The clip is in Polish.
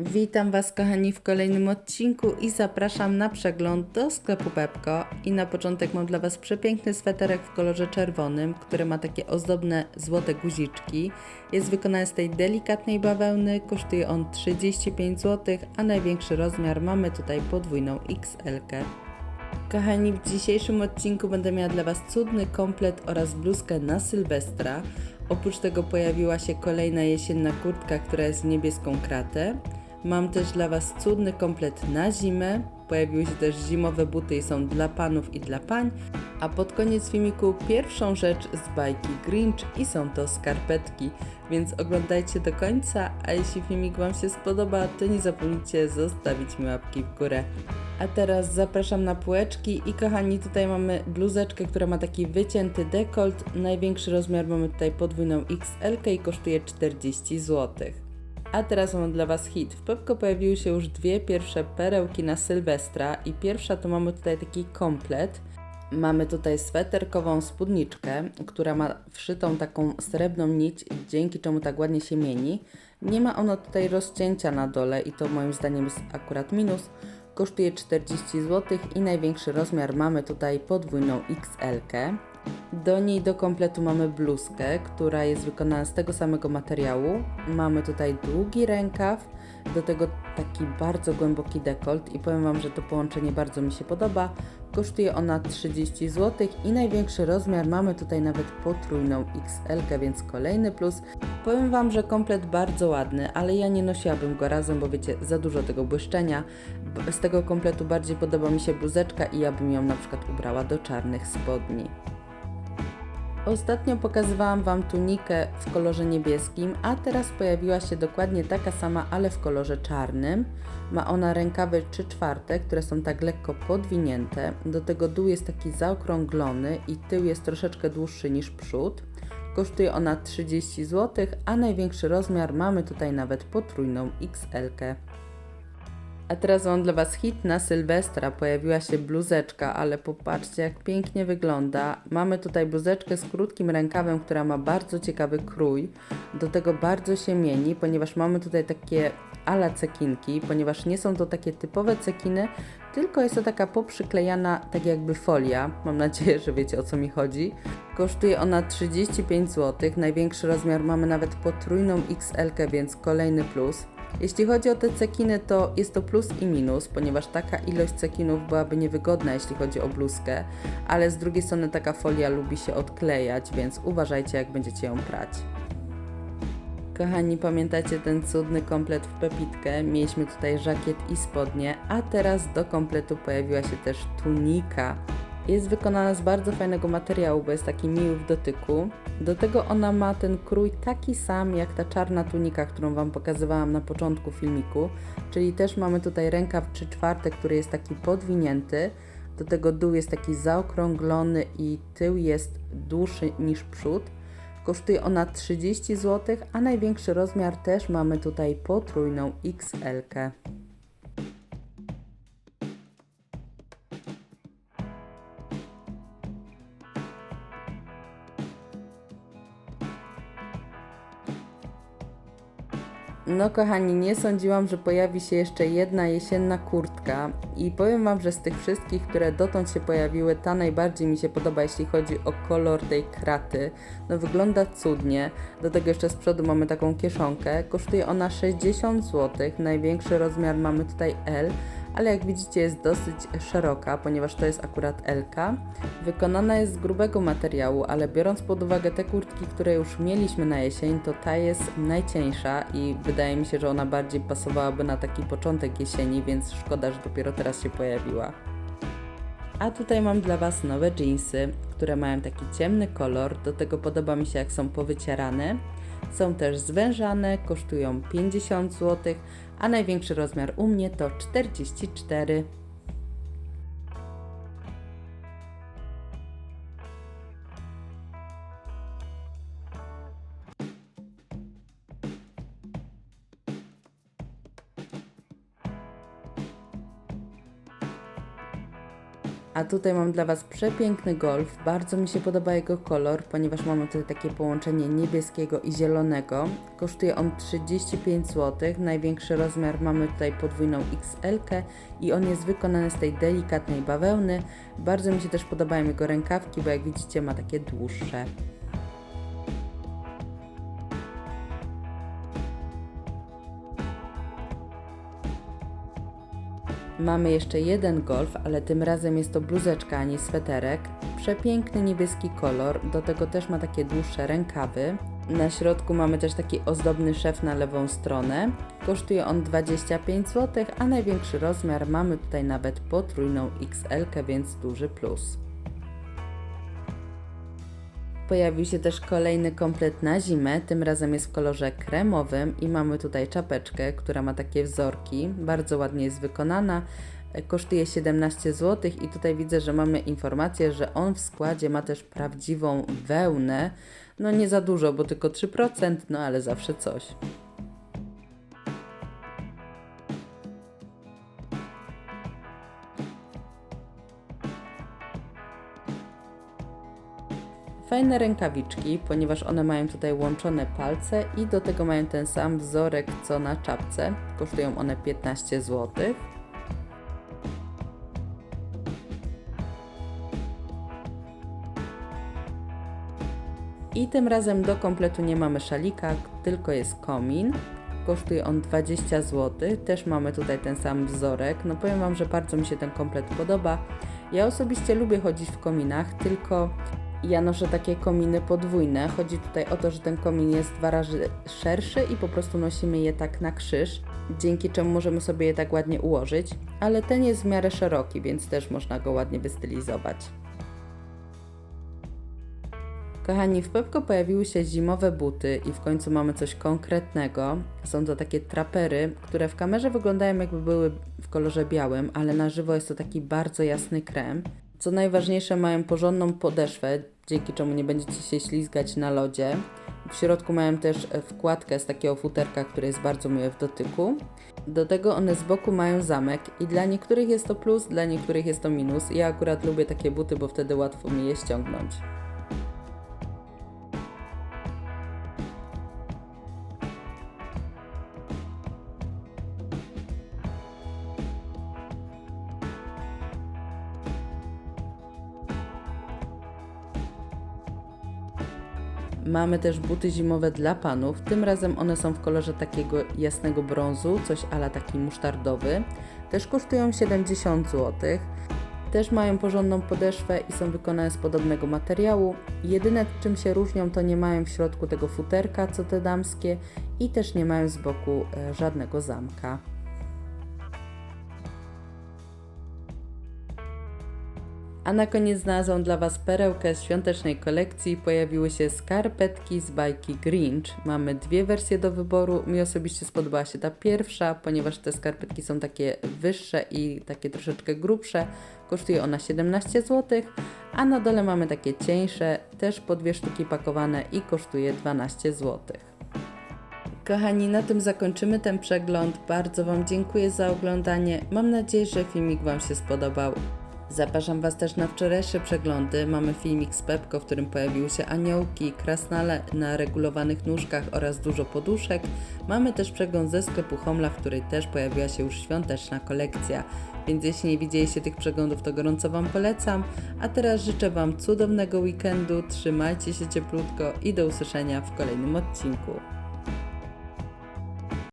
Witam Was kochani w kolejnym odcinku i zapraszam na przegląd do sklepu Pepko. I na początek mam dla Was przepiękny sweterek w kolorze czerwonym, który ma takie ozdobne złote guziczki. Jest wykonany z tej delikatnej bawełny, kosztuje on 35 zł, a największy rozmiar mamy tutaj podwójną XL. -kę. Kochani, w dzisiejszym odcinku będę miała dla Was cudny komplet oraz bluzkę na Sylwestra. Oprócz tego pojawiła się kolejna jesienna kurtka, która jest w niebieską kratę. Mam też dla Was cudny komplet na zimę. Pojawiły się też zimowe buty i są dla panów i dla pań. A pod koniec filmiku pierwszą rzecz z bajki Grinch i są to skarpetki. Więc oglądajcie do końca, a jeśli filmik Wam się spodoba, to nie zapomnijcie zostawić mi łapki w górę. A teraz zapraszam na półeczki i kochani, tutaj mamy bluzeczkę, która ma taki wycięty dekolt. Największy rozmiar mamy tutaj podwójną XL i kosztuje 40 zł. A teraz mam dla Was hit. W Pepko pojawiły się już dwie pierwsze perełki na Sylwestra i pierwsza to mamy tutaj taki komplet. Mamy tutaj sweterkową spódniczkę, która ma wszytą taką srebrną nić, dzięki czemu tak ładnie się mieni. Nie ma ona tutaj rozcięcia na dole i to moim zdaniem jest akurat minus. Kosztuje 40 zł i największy rozmiar mamy tutaj podwójną XL. -kę. Do niej do kompletu mamy bluzkę, która jest wykonana z tego samego materiału. Mamy tutaj długi rękaw, do tego taki bardzo głęboki dekolt i powiem Wam, że to połączenie bardzo mi się podoba. Kosztuje ona 30 zł i największy rozmiar mamy tutaj nawet potrójną XL, więc kolejny plus. Powiem Wam, że komplet bardzo ładny, ale ja nie nosiłabym go razem, bo wiecie, za dużo tego błyszczenia. Z tego kompletu bardziej podoba mi się bluzeczka i ja bym ją na przykład ubrała do czarnych spodni. Ostatnio pokazywałam Wam tunikę w kolorze niebieskim, a teraz pojawiła się dokładnie taka sama, ale w kolorze czarnym. Ma ona rękawy 3 czwarte, które są tak lekko podwinięte. Do tego dół jest taki zaokrąglony i tył jest troszeczkę dłuższy niż przód. Kosztuje ona 30 zł, a największy rozmiar mamy tutaj nawet potrójną XL. -kę. A teraz mam dla Was hit na Sylwestra. Pojawiła się bluzeczka, ale popatrzcie jak pięknie wygląda. Mamy tutaj bluzeczkę z krótkim rękawem, która ma bardzo ciekawy krój. Do tego bardzo się mieni, ponieważ mamy tutaj takie ala cekinki, ponieważ nie są to takie typowe cekiny, tylko jest to taka poprzyklejana tak jakby folia. Mam nadzieję, że wiecie o co mi chodzi. Kosztuje ona 35 zł. Największy rozmiar mamy nawet potrójną XL, więc kolejny plus. Jeśli chodzi o te cekiny, to jest to plus i minus, ponieważ taka ilość cekinów byłaby niewygodna, jeśli chodzi o bluzkę, ale z drugiej strony taka folia lubi się odklejać, więc uważajcie, jak będziecie ją prać. Kochani, pamiętacie ten cudny komplet w Pepitkę? Mieliśmy tutaj żakiet i spodnie, a teraz do kompletu pojawiła się też tunika. Jest wykonana z bardzo fajnego materiału, bo jest taki miły w dotyku. Do tego ona ma ten krój taki sam jak ta czarna tunika, którą Wam pokazywałam na początku filmiku. Czyli też mamy tutaj rękaw 3 czwarte, który jest taki podwinięty. Do tego dół jest taki zaokrąglony i tył jest dłuższy niż przód. Kosztuje ona 30 zł, a największy rozmiar też mamy tutaj potrójną XL. -kę. No kochani, nie sądziłam, że pojawi się jeszcze jedna jesienna kurtka. I powiem Wam, że z tych wszystkich, które dotąd się pojawiły, ta najbardziej mi się podoba, jeśli chodzi o kolor tej kraty. No wygląda cudnie, do tego jeszcze z przodu mamy taką kieszonkę, kosztuje ona 60 zł, największy rozmiar mamy tutaj L, ale jak widzicie jest dosyć szeroka, ponieważ to jest akurat LK. Wykonana jest z grubego materiału, ale biorąc pod uwagę te kurtki, które już mieliśmy na jesień, to ta jest najcieńsza i wydaje mi się, że ona bardziej pasowałaby na taki początek jesieni, więc szkoda, że dopiero teraz się pojawiła. A tutaj mam dla Was nowe jeansy, które mają taki ciemny kolor, do tego podoba mi się jak są powycierane. Są też zwężane, kosztują 50 zł, a największy rozmiar u mnie to 44 A tutaj mam dla Was przepiękny golf. Bardzo mi się podoba jego kolor, ponieważ mamy tutaj takie połączenie niebieskiego i zielonego. Kosztuje on 35 zł. Największy rozmiar mamy tutaj podwójną XL i on jest wykonany z tej delikatnej bawełny. Bardzo mi się też podobają jego rękawki, bo jak widzicie ma takie dłuższe. Mamy jeszcze jeden golf, ale tym razem jest to bluzeczka, a nie sweterek. Przepiękny niebieski kolor, do tego też ma takie dłuższe rękawy. Na środku mamy też taki ozdobny szef na lewą stronę. Kosztuje on 25 zł, a największy rozmiar mamy tutaj nawet potrójną XL, więc duży plus. Pojawił się też kolejny komplet na zimę, tym razem jest w kolorze kremowym i mamy tutaj czapeczkę, która ma takie wzorki, bardzo ładnie jest wykonana, kosztuje 17 zł i tutaj widzę, że mamy informację, że on w składzie ma też prawdziwą wełnę, no nie za dużo, bo tylko 3%, no ale zawsze coś. Fajne rękawiczki, ponieważ one mają tutaj łączone palce i do tego mają ten sam wzorek co na czapce. Kosztują one 15 zł. I tym razem do kompletu nie mamy szalika, tylko jest komin. Kosztuje on 20 zł. Też mamy tutaj ten sam wzorek. No powiem Wam, że bardzo mi się ten komplet podoba. Ja osobiście lubię chodzić w kominach, tylko ja noszę takie kominy podwójne. Chodzi tutaj o to, że ten komin jest dwa razy szerszy i po prostu nosimy je tak na krzyż, dzięki czemu możemy sobie je tak ładnie ułożyć, ale ten jest w miarę szeroki, więc też można go ładnie wystylizować. Kochani, w Pepko pojawiły się zimowe buty i w końcu mamy coś konkretnego. Są to takie trapery, które w kamerze wyglądają jakby były w kolorze białym, ale na żywo jest to taki bardzo jasny krem. Co najważniejsze, mają porządną podeszwę, dzięki czemu nie będziecie się ślizgać na lodzie. W środku mają też wkładkę z takiego futerka, które jest bardzo miłe w dotyku. Do tego one z boku mają zamek i dla niektórych jest to plus, dla niektórych jest to minus. Ja akurat lubię takie buty, bo wtedy łatwo mi je ściągnąć. Mamy też buty zimowe dla panów. Tym razem one są w kolorze takiego jasnego brązu, coś ala taki musztardowy. Też kosztują 70 zł. Też mają porządną podeszwę i są wykonane z podobnego materiału. Jedyne czym się różnią to nie mają w środku tego futerka co te damskie i też nie mają z boku e, żadnego zamka. A na koniec znalazłam dla Was perełkę z świątecznej kolekcji. Pojawiły się skarpetki z bajki Grinch. Mamy dwie wersje do wyboru. Mi osobiście spodobała się ta pierwsza, ponieważ te skarpetki są takie wyższe i takie troszeczkę grubsze. Kosztuje ona 17 zł, a na dole mamy takie cieńsze, też po dwie sztuki pakowane i kosztuje 12 zł. Kochani, na tym zakończymy ten przegląd. Bardzo Wam dziękuję za oglądanie. Mam nadzieję, że filmik Wam się spodobał. Zapraszam Was też na wczorajsze przeglądy. Mamy filmik z Pepko, w którym pojawiły się aniołki, krasnale na regulowanych nóżkach oraz dużo poduszek. Mamy też przegląd ze sklepu Homla, w której też pojawiła się już świąteczna kolekcja. Więc jeśli nie widzieliście tych przeglądów, to gorąco Wam polecam. A teraz życzę Wam cudownego weekendu, trzymajcie się cieplutko i do usłyszenia w kolejnym odcinku.